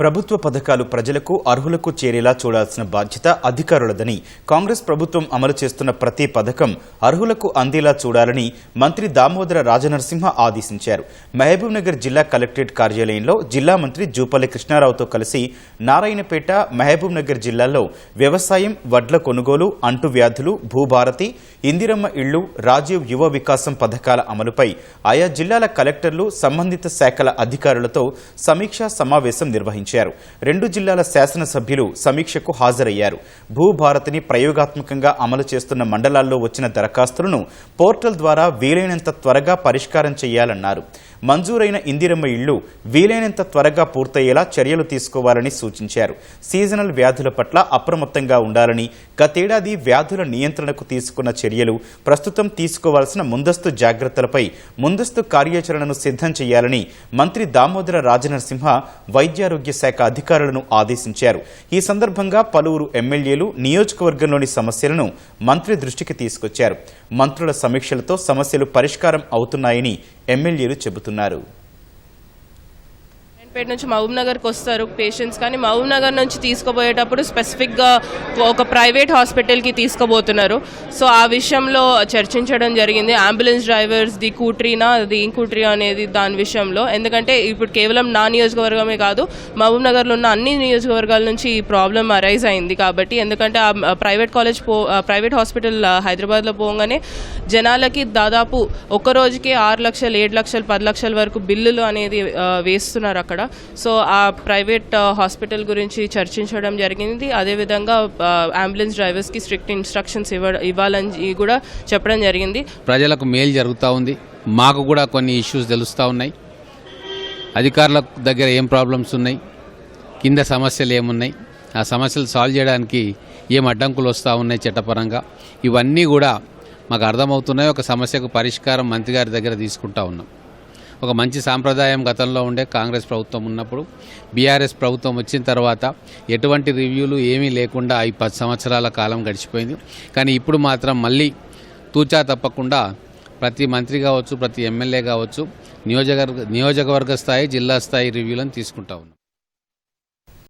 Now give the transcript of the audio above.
ప్రభుత్వ పథకాలు ప్రజలకు అర్హులకు చేరేలా చూడాల్సిన బాధ్యత అధికారులదని కాంగ్రెస్ ప్రభుత్వం అమలు చేస్తున్న ప్రతి పథకం అర్హులకు అందేలా చూడాలని మంత్రి దామోదర రాజనరసింహ ఆదేశించారు. మహబూబ్నగర్ జిల్లా కలెక్టరేట్ కార్యాలయంలో జిల్లా మంత్రి జూపల్లి కృష్ణారావుతో కలిసి నారాయణపేట మహబూబ్నగర్ జిల్లాలో జిల్లాల్లో వ్యవసాయం వడ్ల కొనుగోలు అంటువ్యాధులు భూభారతి ఇందిరమ్మ ఇళ్ళు రాజీవ్ యువ వికాసం పథకాల అమలుపై ఆయా జిల్లాల కలెక్టర్లు సంబంధిత శాఖల అధికారులతో సమీక్షా సమావేశం నిర్వహించారు. రెండు జిల్లాల శాసనసభ్యులు సమీక్షకు హాజరయ్యారు. భూభారతిని ప్రయోగాత్మకంగా అమలు చేస్తున్న మండలాల్లో వచ్చిన దరఖాస్తులను పోర్టల్ ద్వారా వీలైనంత త్వరగా పరిష్కారం చేయాలన్నారు. మంజూరైన ఇందిరమ్మ ఇళ్ళు వీలైనంత త్వరగా పూర్తయ్యేలా చర్యలు తీసుకోవాలని సూచించారు. సీజనల్ వ్యాధుల పట్ల అప్రమత్తంగా ఉండాలని గతేడాది వ్యాధుల నియంత్రణకు తీసుకున్న చర్యలు ప్రస్తుతం తీసుకోవాల్సిన ముందస్తు జాగ్రత్తలపై ముందస్తు కార్యాచరణను సిద్ధం చేయాలని మంత్రి దామోదర రాజనరసింహ వైద్యారోగ్య శాఖ అధికారులను ఆదేశించారు. ఈ సందర్భంగా పలువురు ఎమ్మెల్యేలు నియోజకవర్గంలోని సమస్యలను మంత్రి దృష్టికి తీసుకొచ్చారు. మంత్రుల సమీక్షలతో సమస్యలు పరిష్కారం అవుతున్నాయని ఎమ్మెల్యేలు చెబుతున్నారు. పేట నుంచి మహబూబ్ నగర్కి వస్తారు పేషెంట్స్ కానీ మహబూబ్ నగర్ నుంచి తీసుకుపోయేటప్పుడు స్పెసిఫిక్గా ఒక ప్రైవేట్ హాస్పిటల్కి తీసుకుపోతున్నారు. సో ఆ విషయంలో చర్చించడం జరిగింది. అంబులెన్స్ డ్రైవర్స్ ది కూట్రీనా ది ఇంకూట్రీ అనేది దాని విషయంలో. ఎందుకంటే ఇప్పుడు కేవలం నా నియోజకవర్గమే కాదు మహబూబ్ నగర్లో ఉన్న అన్ని నియోజకవర్గాల నుంచి ఈ ప్రాబ్లం అరైజ్ అయింది కాబట్టి. ఎందుకంటే ఆ ప్రైవేట్ కాలేజ్ పో ప్రైవేట్ హాస్పిటల్ హైదరాబాద్లో పోగానే జనాలకి దాదాపు ఒక రోజుకే ఆరు లక్షలు ఏడు లక్షలు పది లక్షల వరకు బిల్లులు అనేది వేస్తున్నారు అక్కడ. సో ఆ ప్రైవేట్ హాస్పిటల్ గురించి చర్చించడం జరిగింది. అదేవిధంగా అంబులెన్స్ డ్రైవర్స్కి స్ట్రిక్ట్ ఇన్స్ట్రక్షన్స్ ఇవ్వ ఇవ్వాలని కూడా చెప్పడం జరిగింది. ప్రజలకు మేలు జరుగుతూ ఉంది. మాకు కూడా కొన్ని ఇష్యూస్ తెలుస్తూ ఉన్నాయి. అధికారుల దగ్గర ఏం ప్రాబ్లమ్స్ ఉన్నాయి? కింద సమస్యలు ఏమున్నాయి? ఆ సమస్యలు సాల్వ్ చేయడానికి ఏం అడ్డంకులు వస్తూ ఉన్నాయి చట్టపరంగా? ఇవన్నీ కూడా మాకు అర్థమవుతున్నాయి. ఒక సమస్యకు పరిష్కారం మంత్రి గారి దగ్గర తీసుకుంటా ఉన్నాం. ఒక మంచి సాంప్రదాయం గతంలో ఉండే కాంగ్రెస్ ప్రభుత్వం ఉన్నప్పుడు బీఆర్ఎస్ ప్రభుత్వం వచ్చిన తర్వాత ఎటువంటి రివ్యూలు ఏమీ లేకుండా ఈ పది సంవత్సరాల కాలం గడిచిపోయింది. కానీ ఇప్పుడు మాత్రం మళ్ళీ తూచా తప్పకుండా ప్రతి మంత్రి కావచ్చు ప్రతి ఎమ్మెల్యే కావచ్చు నియోజకవర్గ నియోజకవర్గ స్థాయి జిల్లా స్థాయి రివ్యూలను తీసుకుంటా ఉన్నాం.